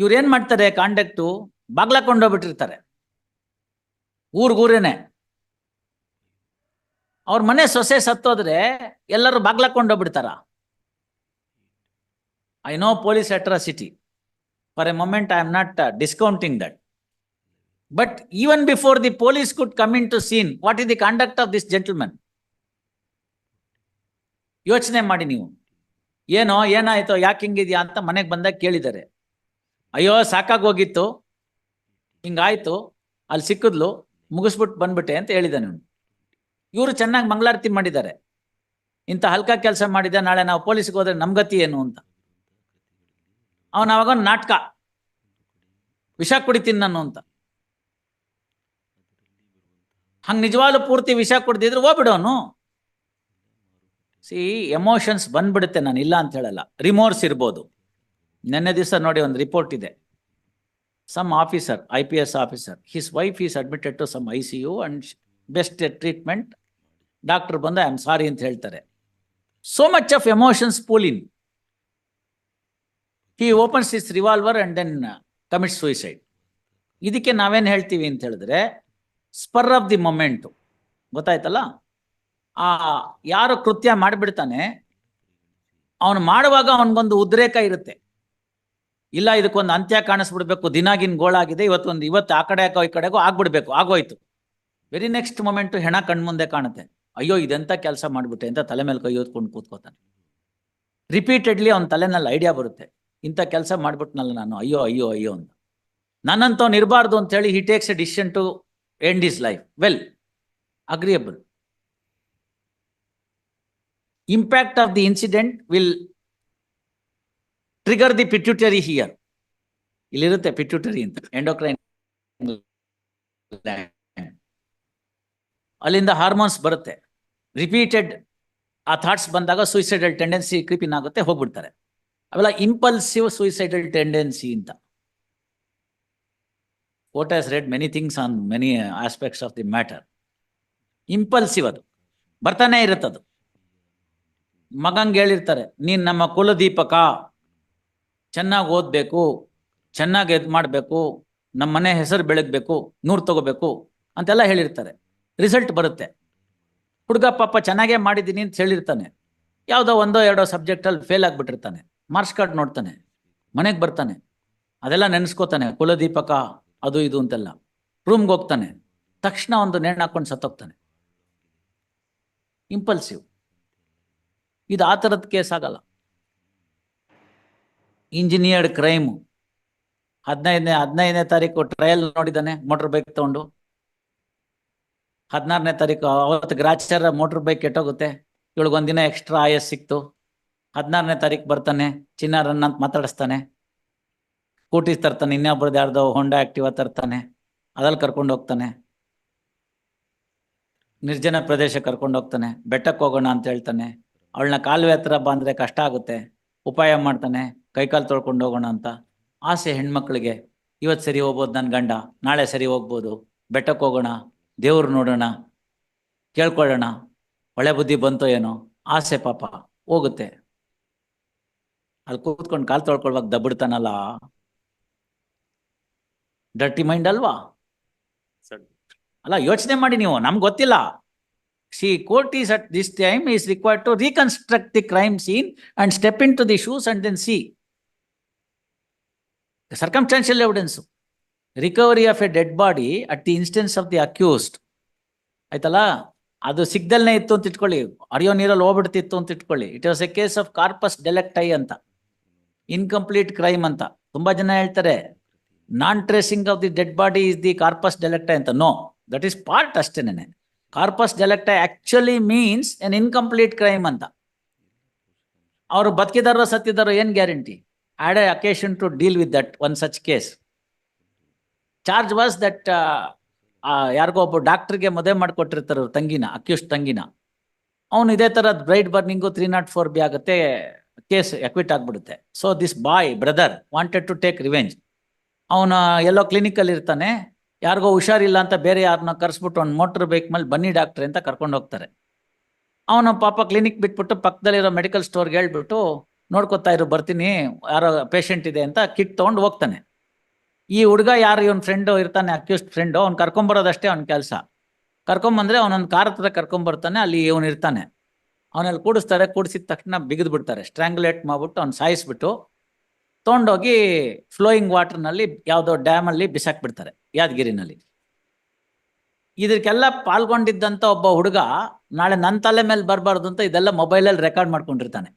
ಇವ್ರು ಏನ್ ಮಾಡ್ತಾರೆ ಕಾಂಡಕ್ಟು ಬಾಗ್ಲಾಕೊಂಡೋಗ್ಬಿಟ್ಟಿರ್ತಾರೆ ಊರ್ಗೂರೇನೆ ಅವ್ರ ಮನೆ ಸೊಸೆ ಸತ್ತೋದ್ರೆ ಎಲ್ಲರೂ ಬಾಗ್ಲಾಕೊಂಡೋಗ್ಬಿಡ್ತಾರ I know police atrocity for a moment I am not discounting that but even before the police could come into scene what is the conduct of this gentleman ಯೋಚನೆ ಮಾಡಿ ನೀವು. ಏನೋ, ಏನಾಯ್ತೋ, ಯಾಕೆ ಹಿಂಗಿದ್ಯಾ ಅಂತ ಮನೆಗೆ ಬಂದಾಗ ಕೇಳಿದ್ದಾರೆ. ಅಯ್ಯೋ ಸಾಕಾಗೋಗಿತ್ತು ಹಿಂಗಾಯ್ತು. ಅಲ್ಲಿ ಸಿಕ್ಕಿದ್ಲು. ಮುಗಿಸ್ಬಿಟ್ಟು ಬಂದ್ಬಿಟ್ಟೆ ಅಂತ ಹೇಳಿದ ನಾನು ಇವರು ಚೆನ್ನಾಗಿ ಮಂಗಳಾರತಿ ಮಾಡಿದ್ದಾರೆ. ಇಂಥ ಹಲ್ಕ ಕೆಲಸ ಮಾಡಿದೆ, ನಾಳೆ ನಾವು ಪೊಲೀಸ್ಗೆ ಹೋದ್ರೆ ನಮ್ಗತಿ ಏನು ಅಂತ. ಅವನ ಅವಾಗ ನಾಟಕ. ವಿಷ ಕುಡಿತೀನಿ ನಾನು ಅಂತ. ಹಂಗೆ ನಿಜವಾಗ್ಲೂ ಪೂರ್ತಿ ವಿಷ ಕುಡ್ದಿದ್ರು ಹೋಗ್ಬಿಡೋನು ಸಿ ಎಮೋಷನ್ಸ್ ಬಂದ್ಬಿಡುತ್ತೆ ನಾನು ಇಲ್ಲ ಅಂತ ಹೇಳಲ್ಲ. ರಿಮೋರ್ಸ್ ಇರ್ಬೋದು. ನಿನ್ನೆ ದಿವಸ ನೋಡಿ ಒಂದು ರಿಪೋರ್ಟ್ ಇದೆ. Some officer I P S officer his wife is admitted to some I C U and best treatment doctor ಬಂದು ಐ ಆಮ್ ಸಾರಿ ಅಂತ ಹೇಳ್ತಾರೆ. So much of emotions pool in he opens his revolver and then commit suicide ಇದಕ್ಕೆ ನಾವೇನು ಹೇಳ್ತೀವಿ ಅಂತ ಹೇಳಿದ್ರೆ spur of the moment ಗೊತ್ತಾಯ್ತಲ್ಲ? ಆ ಯಾರು ಕೃತ್ಯ ಮಾಡಿಬಿಡ್ತಾನೆ, ಅವನು ಮಾಡುವಾಗ ಅವನಿಗೊಂದು ಉದ್ರೇಕ ಇರುತ್ತೆ. ಇಲ್ಲ, ಇದಕ್ಕೊಂದು ಅಂತ್ಯ ಕಾಣಿಸ್ಬಿಡ್ಬೇಕು, ದಿನಾಗಿನ್ ಗೋಳಾಗಿದೆ ಇವತ್ತೊಂದು, ಇವತ್ತು ಆ ಕಡೆ ಈ ಕಡೆಗೂ ಆಗ್ಬಿಡ್ಬೇಕು, ಆಗೋಯ್ತು. ವೆರಿ ನೆಕ್ಸ್ಟ್ ಮೊಮೆಂಟ್ ಹೆಣ ಕಣ್ಮುಂದೆ ಕಾಣುತ್ತೆ. ಅಯ್ಯೋ, ಇದೆಂತ ಕೆಲಸ ಮಾಡ್ಬಿಟ್ಟೆ ಅಂತ ತಲೆ ಮೇಲೆ ಕೈ ಕೊಂಡು ಕೂತ್ಕೋತಾನೆ. ರಿಪೀಟೆಡ್ಲಿ ಅವ್ನ ತಲೆನಲ್ಲಿ ಐಡಿಯಾ ಬರುತ್ತೆ. ಇಂಥ ಕೆಲಸ ಮಾಡ್ಬಿಟ್ನಲ್ಲ ನಾನು, ಅಯ್ಯೋ ಅಯ್ಯೋ ಅಯ್ಯೋ ಅಂತ. ನನ್ನಂತವ್ನು ಇರಬಾರ್ದು ಅಂತ ಹೇಳಿ he takes a decision to end his life well agreeable impact of the incident will trigger the pituitary here ಇಲ್ಲಿರುತ್ತೆ pituitary ಅಂತ. ಎಂಡೋಕ್ರೈನ್ ಅಲ್ಲಿಂದ ಹಾರ್ಮೋನ್ಸ್ ಬರುತ್ತೆ. ರಿಪೀಟೆಡ್ ಆ ಥಾಟ್ಸ್ ಬಂದಾಗ ಸೂಯಿಸೈಡಲ್ ಟೆಂಡೆನ್ಸಿ ಕ್ರಿಪಿನ್ ಆಗುತ್ತೆ, ಹೋಗ್ಬಿಡ್ತಾರೆ. ಅವೆಲ್ಲ ಇಂಪಲ್ಸಿವ್ ಸೂಯಿಸೈಡಲ್ ಟೆಂಡೆನ್ಸಿ ಅಂತ. What has read many things on many aspects of the matter impulsive ಅದು. ಬರ್ತಾನೆ ಇರುತ್ತದು. ಮಗಂಗೆ ಹೇಳಿರ್ತಾರೆ, ನೀನ್ ನಮ್ಮ ಕುಲದೀಪಕ ಚೆನ್ನಾಗಿ ಓದ್ಬೇಕು, ಚೆನ್ನಾಗಿ ಇದು ಮಾಡಬೇಕು ನಮ್ಮ ಮನೆ ಹೆಸರು ಬೆಳಗ್ಬೇಕು ನೂರು ತಗೋಬೇಕು ಅಂತೆಲ್ಲ ಹೇಳಿರ್ತಾರೆ. ರಿಸಲ್ಟ್ ಬರುತ್ತೆ. ಹುಡುಗ ಪಾಪ ಚೆನ್ನಾಗೇ ಮಾಡಿದ್ದೀನಿ ಅಂತ ಹೇಳಿರ್ತಾನೆ. ಯಾವುದೋ ಒಂದೋ ಎರಡೋ ಸಬ್ಜೆಕ್ಟಲ್ಲಿ ಫೇಲ್ ಆಗಿಬಿಟ್ಟಿರ್ತಾನೆ. ಮಾರ್ಕ್ಸ್ ಕಾರ್ಡ್ ನೋಡ್ತಾನೆ. ಮನೆಗೆ ಬರ್ತಾನೆ. ಅದೆಲ್ಲ ನೆನೆಸ್ಕೋತಾನೆ, ಕುಲದೀಪಕ, ಅದು ಇದು ಅಂತೆಲ್ಲ. ರೂಮ್ಗೆ ಹೋಗ್ತಾನೆ. ತಕ್ಷಣ ಒಂದು ನೇಣು ಹಾಕೊಂಡು ಸತ್ತೋಗ್ತಾನೆ. ಇಂಪಲ್ಸಿವ್. ಇದು ಆ ಥರದ ಕೇಸ್ ಆಗಲ್ಲ. ಇಂಜಿನಿಯರ್ಡ್ ಕ್ರೈಮ್ ಹದಿನೈದನೇ ಹದಿನೈದನೇ ತಾರೀಕು ಟ್ರಯಲ್ ನೋಡಿದ್ದಾನೆ ಮೋಟರ್ ಬೈಕ್ ತಗೊಂಡು. ಹದಿನಾರನೇ ತಾರೀಕು, ಅವತ್ತು ಗ್ರಾಚಾರ ಮೋಟರ್ ಬೈಕ್ ಕೆಟ್ಟೋಗುತ್ತೆ. ಇವಳಿಗೆ ಒಂದಿನ ಎಕ್ಸ್ಟ್ರಾ ಆಯಸ್ ಸಿಕ್ತು. ಹದಿನಾರನೇ ತಾರೀಕು ಬರ್ತಾನೆ ಚಿನ್ನಾರನ್ನ ಅಂತ ಮಾತಾಡಿಸ್ತಾನೆ. ಸ್ಕೂಟೀಸ್ ತರ್ತಾನೆ, ಇನ್ನೊಬ್ರದ್ದು ಯಾರ್ದೋ ಹೊಂಡಾ ಆಕ್ಟಿವಾ ತರ್ತಾನೆ. ಅದ್ರಲ್ಲಿ ಕರ್ಕೊಂಡು ಹೋಗ್ತಾನೆ. ನಿರ್ಜನ ಪ್ರದೇಶ ಕರ್ಕೊಂಡು ಹೋಗ್ತಾನೆ. ಬೆಟ್ಟಕ್ಕೆ ಹೋಗೋಣ ಅಂತ ಹೇಳ್ತಾನೆ. ಅವಳನ್ನ ಕಾಲುವೆ ಹತ್ರ ಬಂದ್ರೆ ಕಷ್ಟ ಆಗುತ್ತೆ. ಉಪಾಯ ಮಾಡ್ತಾನೆ. ಕೈಕಾಲು ತೊಳ್ಕೊಂಡು ಹೋಗೋಣ ಅಂತ ಆಸೆ ಹೆಣ್ಮಕ್ಳಿಗೆ ಇವತ್ತು ಸರಿ ಹೋಗ್ಬೋದು ನನ್ನ ಗಂಡ ನಾಳೆ ಸರಿ ಹೋಗ್ಬೋದು ಬೆಟ್ಟಕ್ಕೆ ಹೋಗೋಣ ದೇವ್ರು ನೋಡೋಣ ಕೇಳ್ಕೊಳ್ಳೋಣ ಒಳ್ಳೆ ಬುದ್ಧಿ ಬಂತೋ ಏನೋ ಆಸೆ ಪಾಪ ಹೋಗುತ್ತೆ. ಅಲ್ಲಿ ಕೂತ್ಕೊಂಡು ಕಾಲು ತೊಳ್ಕೊಳ್ವಾಗ ದಬ್ಬಿಡ್ತಾನಲ್ಲ. ಡರ್ಟಿ ಮೈಂಡ್ ಅಲ್ವಾ? ಅಲ್ಲ ಯೋಚನೆ ಮಾಡಿ ನೀವು ನಮ್ಗೆ ಗೊತ್ತಿಲ್ಲ. See court is at this time is required to reconstruct the crime scene and step into the shoes and then see circumstantial evidence recovery of a dead body at the instance of the accused ಆಯ್ತಲ್ಲ? ಅದು ಸಿಗ್ದಲ್ನೇ ಇತ್ತು ಅಂತ ಇಟ್ಕೊಳ್ಳಿ. ಅರಿಯೋ ನೀರಲ್ಲಿ ಹೋಗ್ಬಿಡ್ತಿತ್ತು ಅಂತ ಇಟ್ಕೊಳ್ಳಿ. It was a case of corpus delicti ಅಂತ. ಇನ್ಕಂಪ್ಲೀಟ್ ಕ್ರೈಮ್ ಅಂತ. ತುಂಬಾ ಜನ ಹೇಳ್ತಾರೆ non tracing of the dead body is the corpus delicti ಅಂತ. ನೋ ದಟ್ ಈಸ್ ಪಾರ್ಟ್ ಅಷ್ಟೇನೆ corpus delicti actually means an incomplete crime ಅಂತ. ಅವರು ಬದುಕಿದಾರೋ ಸತ್ತಿದಾರೋ ಏನ್ guarantee? Had a occasion to deal with that one such case charge was that ಯಾರಿಗೋ ಒಬ್ಬ ಡಾಕ್ಟರ್ಗೆ ಮದುವೆ ಮಾಡಿಕೊಟ್ಟಿರ್ತಾರೆ ತಂಗಿನ ಅಕ್ಯೂಸ್ ತಂಗಿನ. ಅವನು ಇದೇ ಥರ bride burning three naught four B ಆಗುತ್ತೆ ಕೇಸ್ ಎಕ್ವಿಟ್ ಆಗ್ಬಿಡುತ್ತೆ. So this boy brother wanted to take revenge ಅವನ ಎಲ್ಲೋ ಕ್ಲಿನಿಕಲ್ಲಿ ಇರ್ತಾನೆ, ಯಾರಿಗೋ ಹುಷಾರಿಲ್ಲ ಅಂತ ಬೇರೆ ಯಾರನ್ನ ಕರೆಸ್ಬಿಟ್ಟು ಒಂದು ಮೋಟ್ರ್ ಬೈಕ್ ಮೇಲೆ ಬನ್ನಿ ಡಾಕ್ಟ್ರಿ ಅಂತ ಕರ್ಕೊಂಡು ಹೋಗ್ತಾರೆ. ಅವನು ಪಾಪ ಕ್ಲಿನಿಕ್ ಬಿಟ್ಬಿಟ್ಟು ಪಕ್ಕದಲ್ಲಿರೋ ಮೆಡಿಕಲ್ ಸ್ಟೋರ್ಗೆ ಹೇಳ್ಬಿಟ್ಟು ನೋಡ್ಕೊತಾ ಇರು, ಬರ್ತೀನಿ, ಯಾರೋ ಪೇಷಂಟ್ ಇದೆ ಅಂತ ಕಿಟ್ ತೊಗೊಂಡು ಹೋಗ್ತಾನೆ. ಈ ಹುಡುಗ ಯಾರು, ಇವನ್ ಫ್ರೆಂಡು ಇರ್ತಾನೆ ಅಕ್ಯೂಸ್ಡ್ ಫ್ರೆಂಡು ಅವ್ನು ಕರ್ಕೊಂಬರೋದಷ್ಟೇ ಅವ್ನ ಕೆಲಸ. ಕರ್ಕೊಂಬಂದ್ರೆ ಅವನೊಂದು ಕಾರ್ ಹತ್ರ ಕರ್ಕೊಂಬರ್ತಾನೆ, ಅಲ್ಲಿ ಇವನು ಇರ್ತಾನೆ. ಅವನಲ್ಲಿ ಕೂಡಿಸ್ತಾರೆ, ಕೂಡಿಸಿದ ತಕ್ಷಣ ಬಿಗಿದು ಬಿಡ್ತಾರೆ ಸ್ಟ್ರಾಂಗುಲೇಟ್ ಮಾಡ್ಬಿಟ್ಟು ಅವ್ನು ಸಾಯಿಸ್ಬಿಟ್ಟು ತೊಗೊಂಡೋಗಿ ಫ್ಲೋಯಿಂಗ್ ವಾಟರ್ನಲ್ಲಿ ಯಾವುದೋ ಡ್ಯಾಮಲ್ಲಿ ಬಿಸಾಕ್ ಬಿಡ್ತಾರೆ ಯಾದಗಿರಿನಲ್ಲಿ. ಇದಕ್ಕೆಲ್ಲ ಪಾಲ್ಗೊಂಡಿದ್ದಂಥ ಒಬ್ಬ ಹುಡುಗ ನಾಳೆ ನನ್ನ ತಲೆ ಮೇಲೆ ಬರಬಾರ್ದು ಅಂತ ಇದೆಲ್ಲ ಮೊಬೈಲಲ್ಲಿ ರೆಕಾರ್ಡ್ ಮಾಡ್ಕೊಂಡಿರ್ತಾನೆ.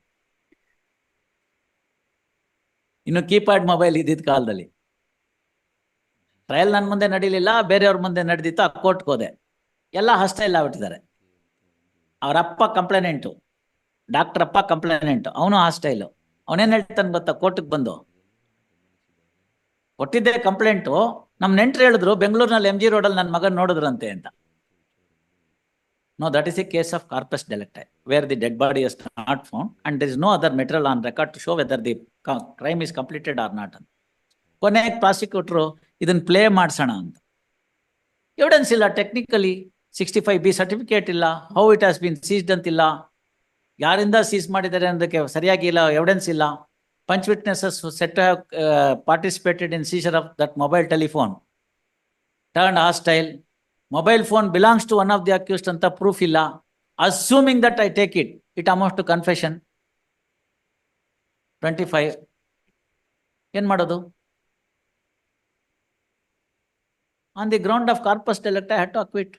ಇನ್ನು ಕೀಪ್ಯಾಡ್ ಮೊಬೈಲ್ ಇದ್ದಿದ್ದ ಕಾಲದಲ್ಲಿ. ಟ್ರಯಲ್ ನನ್ನ ಮುಂದೆ ನಡೀಲಿಲ್ಲ, ಬೇರೆಯವ್ರ ಮುಂದೆ ನಡೆದಿತ್ತು, ಆ ಕೋರ್ಟ್ಗೆ ಹೋದೆ. ಎಲ್ಲ ಹಸ್ಟೈಲ್ ಆಗ್ಬಿಟ್ಟಿದ್ದಾರೆ. ಅವ್ರ ಅಪ್ಪ ಕಂಪ್ಲೇನೆಂಟು ಡಾಕ್ಟರ್ ಅಪ್ಪ ಕಂಪ್ಲೇನೆಂಟು ಅವನು ಹಾಸ್ಟೈಲು. ಅವನೇನ್ ಹೇಳ್ತಾನೆ ಗೊತ್ತಾ, ಕೋರ್ಟ್ಗೆ ಬಂದು? ಕೊಟ್ಟಿದ್ದೆ ಕಂಪ್ಲೇಂಟು ನಮ್ಮ ನೆಂಟ್ರು ಹೇಳಿದ್ರು, ಬೆಂಗಳೂರಿನಲ್ಲಿ ಎಂ ಜಿ ರೋಡಲ್ಲಿ ನನ್ನ ಮಗನ ನೋಡಿದ್ರಂತೆ ಅಂತ. No that is a case of corpus delicti, where the dead body is not found and there is no other material on record to whether the crime is completed or not ಅಂತ ಕೊನೆಗೆ ಪ್ರಾಸಿಕ್ಯೂಟ್ರು ಇದನ್ನು play ಮಾಡ್ಸೋಣ ಅಂತ. Evidence ಇಲ್ಲ technically sixty five B certificate ಇಲ್ಲ how it has been seized ಅಂತಿಲ್ಲ ಯಾರಿಂದ ಸೀಸ್ ಮಾಡಿದ್ದಾರೆ ಅನ್ನೋದಕ್ಕೆ ಸರಿಯಾಗಿ ಇಲ್ಲ ಎವಿಡೆನ್ಸ್ ಇಲ್ಲ. Punch witnesses set participated in seizure of that mobile telephone turn hostile mobile phone belongs to one of the accused ಅಂತ proof ಇಲ್ಲ. Assuming that I take it it amount to confession twenty five ಏನ್ ಮಾಡೋದು? On the ground of corpus delict I had to acquit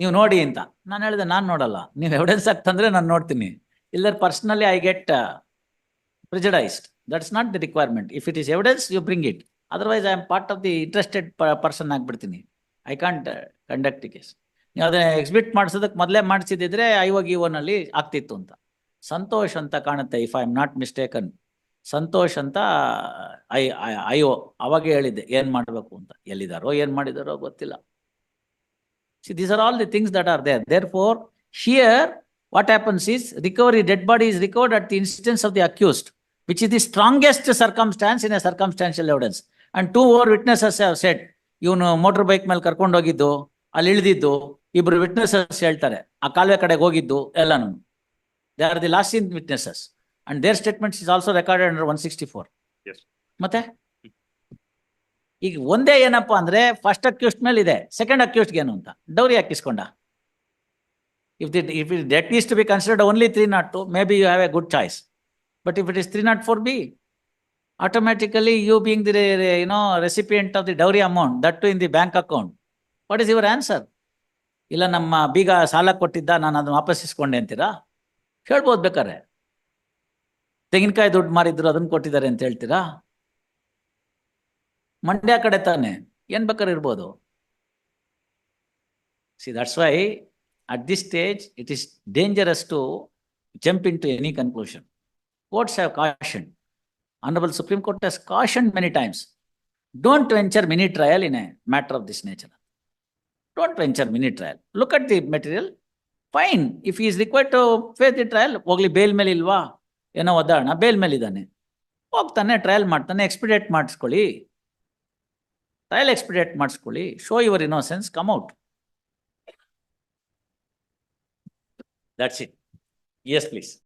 ನೀವು ನೋಡಿ ಅಂತ. ನಾನು ಹೇಳಿದೆ, ನಾನು ನೋಡಲ್ಲ. ನೀವು ಎವಿಡೆನ್ಸ್ ಆಗ್ತಂದ್ರೆ ನಾನು ನೋಡ್ತೀನಿ. ಇಲ್ಲರ್ personally I get prejudiced that's not the requirement if it is evidence you bring it otherwise I am part of the interested person ಆಗ್ಬಿಡ್ತೀನಿ. I can't conduct case ನೀವು ಅದನ್ನ ಎಕ್ಸಿಬಿಟ್ ಮಾಡಿಸೋದಕ್ಕೆ ಮೊದಲೇ ಮಾಡಿಸಿದ್ರೆ ಐವಾಗ ಇವನಲ್ಲಿ ಆಗ್ತಿತ್ತು ಅಂತ. ಸಂತೋಷ್ ಅಂತ ಕಾಣುತ್ತೆ if I am not mistaken Santosh ಅಂತ I ಅಯ್ಯೋ ಅವಾಗೇ ಹೇಳಿದ್ದೆ, ಏನು ಮಾಡಬೇಕು ಅಂತ. ಎಲ್ಲಿದ್ದಾರೋ ಏನು ಮಾಡಿದಾರೋ ಗೊತ್ತಿಲ್ಲ. See these are all the things that are there there for here what happens is recovery dead body is recovered at the instance of the accused which is the strongest circumstance in a circumstantial evidence and two over witnesses have set ಇವನು motor bike ಮೇಲೆ ಕರ್ಕೊಂಡು ಹೋಗಿದ್ದು ಅಲ್ಲಿ ಇಳಿದಿದ್ದು ಇಬ್ರು witnesses ಹೇಳ್ತಾರೆ. ಆ ಕಾಲುವೆ ಕಡೆಗೆ ಹೋಗಿದ್ದು ಎಲ್ಲಾನು. They are the last in witnesses and their statements is also recorded under one sixty four ಮತ್ತೆ? ಈಗ ಒಂದೇ ಏನಪ್ಪಾ ಅಂದ್ರೆ ಫಸ್ಟ್ ಅಕ್ಯೂಸ್ಟ್ ಮೇಲೆ ಇದೆ ಸೆಕೆಂಡ್ ಅಕ್ಯೂಸ್ಟ್ಗೆ ಏನು ಅಂತ. Dowry ಹಾಕಿಸ್ಕೊಂಡ. If it if it that is to be considered only three naught two maybe you have a good choice but if it is three naught four B automatically you being the you know recipient of the dowry amount that too in the bank account what is your answer ಇಲ್ಲ, ನಮ್ಮ ಬೀಗ ಸಾಲ ಕೊಟ್ಟಿದ್ದ, ನಾನು ಅದನ್ನ ವಾಪಸ್ ಇಸ್ಕೊಂಡೆ ಅಂತೀರಾ? ಹೇಳ್ಬೋದು ಬೇಕಾರೆ ತೆಂಗಿನಕಾಯಿ ದುಡ್ಡು ಮಾರಿದ್ರು ಅದನ್ನ ಕೊಟ್ಟಿದ್ದಾರೆ ಅಂತ ಹೇಳ್ತೀರಾ? ಮಂಡ್ಯ ಕಡೆ ತಾನೆ, ಏನ್ ಬೇಕಾದ್ರೆ ಇರ್ಬೋದು. See that's why at this stage it is dangerous to jump into any conclusion courts have caution honourable Supreme Court has caution many times don't venture mini trial in a matter of this nature don't venture mini trial look at the material fine if is required to face the trial ಹೋಗ್ಲಿ bail ಮೇಲೆ ಇಲ್ವಾ? ಏನೋ ಒದ್ದಾಡಣ bale ಮೇಲೆ ಇದ್ದಾನೆ. ಹೋಗ್ತಾನೆ trial ಮಾಡ್ತಾನೆ ಎಕ್ಸ್ಪಿಡೇಟ್ ಮಾಡಿಸ್ಕೊಳ್ಳಿ. Trial expedite ಮಾಡಿಸ್ಕೊಳ್ಳಿ. Show your innocence come out that's it yes please